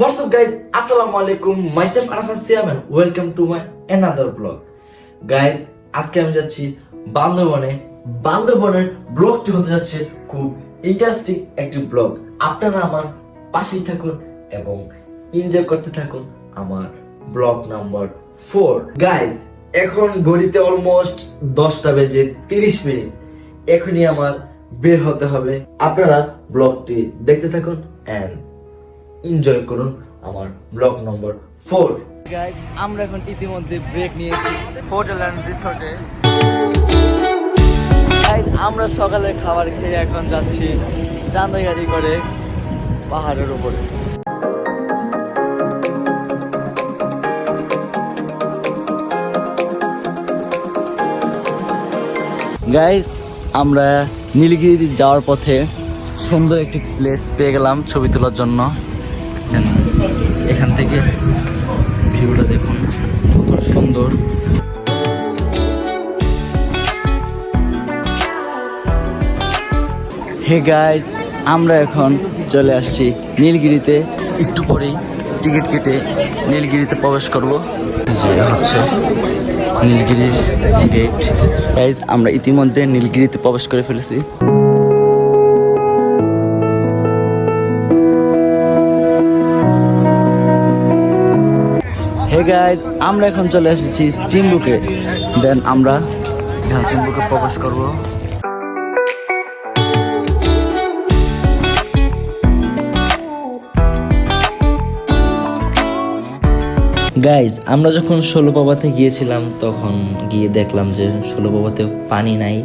Guys? Assalamu alaikum. Myself Arafat Siam and welcome to my another vlog. Guys, আজকে আমি যাচ্ছি বান্দরবনে বান্দরবনের ব্লগটি হতে যাচ্ছে খুব ইন্টারেস্টিং একটি ব্লগ আপনারা আমার পাশেই থাকুন এবং এনজয় করতে থাকুন আমার ব্লগ নাম্বার ফোর গাইজ এখন ঘড়িতে অলমোস্ট দশটা বেজে তিরিশ মিনিট এখনই আমার বের হতে হবে আপনারা ব্লগটি দেখতে থাকুন অ্যান্ড এনজয় করুন আমার ব্লগ নম্বর ফোর আমরা এখন ইতিমধ্যে ব্রেক নিয়েছি। হোটেল অ্যান্ড রিসোর্টে আমরা সকালে খাবার খেয়ে এখন যাচ্ছি চাঁদা গাড়ি করে পাহাড়ের উপরে। গাইস আমরা নীলগিরি যাওয়ার পথে সুন্দর একটি প্লেস পেয়ে গেলাম ছবি তোলার জন্য। এখান থেকে ভিউটা দেখুন, কত সুন্দর। হে গাইজ আমরা এখন চলে আসছি নীলগিরিতে। একটু পরেই টিকিট কেটে নীলগিরিতে প্রবেশ করব। যে হচ্ছে নীলগিরির গেট গাইজ আমরা ইতিমধ্যে নীলগিরিতে প্রবেশ করে ফেলেছি। গাইজ আমরা এখন চলে এসেছি চিম্বুকে। দেন আমরা চিম্বুকে প্রবেশ করব। গাইজ আমরা যখন ষোলোবাবাতে গিয়েছিলাম, তখন গিয়ে দেখলাম যে ষোলোবাবাতে পানি নাই।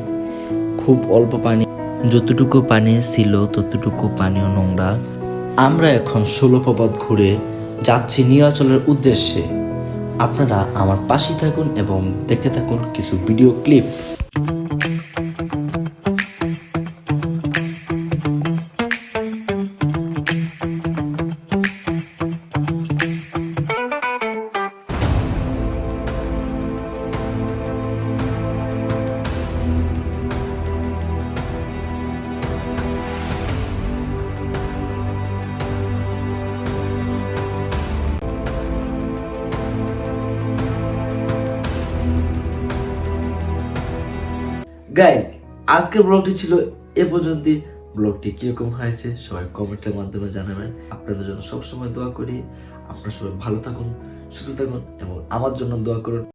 খুব অল্প পানি। যতটুকু পানি ছিল, ততটুকু পানিও নোংরা। আমরা এখন ষোলোপাবাদ ঘুরে যাচ্ছি নীলাচলের উদ্দেশ্যে। আপনারা আমার পাশে থাকুন এবং দেখতে থাকুন কিছু ভিডিও ক্লিপ গাইজ আজকের ব্লগটি ছিল এ পর্যন্ত ব্লগটি কীরকম হয়েছে, সবাই কমেন্টের মাধ্যমে জানাবেন। আপনাদের জন্য সবসময় দোয়া করি। আপনারা সবাই ভালো থাকুন, সুস্থ থাকুন এবং আমার জন্য দোয়া করুন।